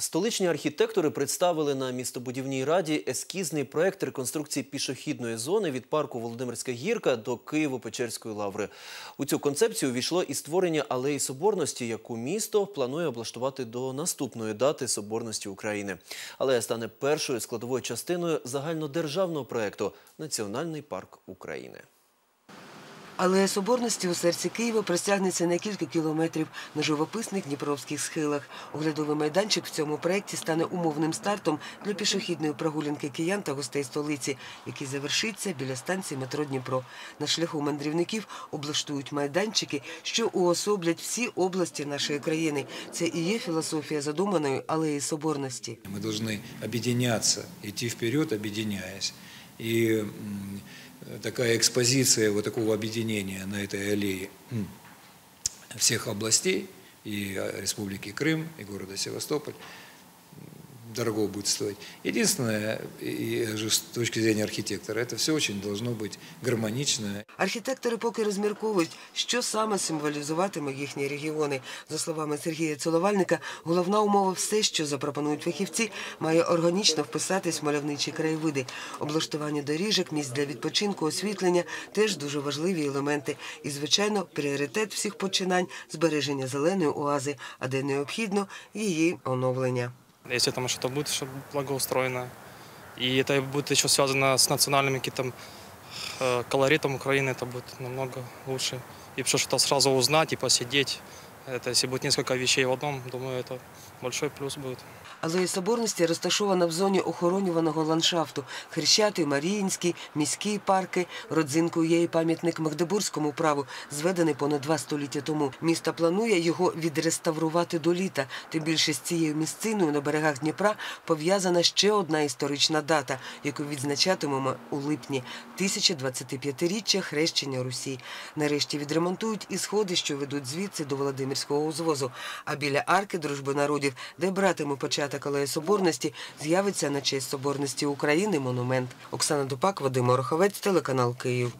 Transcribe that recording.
Столичні архітектори представили на містобудівній раді ескізний проект реконструкції пішохідної зони від парку Володимирська гірка до Києво-Печерської лаври. У цю концепцію війшло і створення алеї Соборності, яку місто планує облаштувати до наступної дати Соборності України. Алея стане першою складовою частиною загальнодержавного проекту Національний парк України. Алея Соборності у серці Києва простягнеться на кілька кілометрів на живописних дніпровських схилах. Оглядовий майданчик в цьому проєкті стане умовним стартом для пішохідної прогулянки киян та гостей столиці, який завершиться біля станції метро Дніпро. На шляху мандрівників облаштують майданчики, що уособлять всі області нашої країни. Це і є філософія задуманої алеї Соборності. Мы должны объединяться, идти вперед, объединяясь. И такая экспозиция вот такого объединения на этой аллее всех областей, и э, Республики Крым, и города Севастополь, дорого будет стоить. Единственное, и с точки зрения архитектора, это все очень должно быть гармонично, Архітектори поки розмірковують, що саме символізуватиме їхні регіони. За словами Сергія Ціловальника, головна умова все, що запропонують фахівці, має органічно вписатись в мальовничі краєвиди. Облаштування доріжок, місць для відпочинку, освітлення теж дуже важливі елементи. І, звичайно, пріоритет всіх починань збереження зеленої оази, а де необхідно її оновлення Если там что-то будет что благоустроено, и это будет еще связано с национальным каким-то э, колоритом Украины, это будет намного лучше. И что-то сразу узнать и посидеть. Это если будет несколько вещей в одном, думаю, это большой плюс будет. Алея Соборності розташована в зоні охоронюваного ландшафту. Хрещатий, Маріїнський, міські парки. Родзинкою є і пам'ятник Магдебурзькому праву, зведений понад два століття тому. Місто планує його відреставрувати до літа. Тим більше з цією місциною на берегах Дніпра пов'язана ще одна історична дата, яку відзначатимемо у липні – 1025-річчя хрещення Русі. Нарешті відремонтують і сходи, що ведуть звідси до Володимирського узвозу. А біля арки дружби народів, де братиме початок Алеї Соборності, з'явиться на честь Соборності України монумент. Оксана Дупак, Вадим Ороховець, телеканал Київ.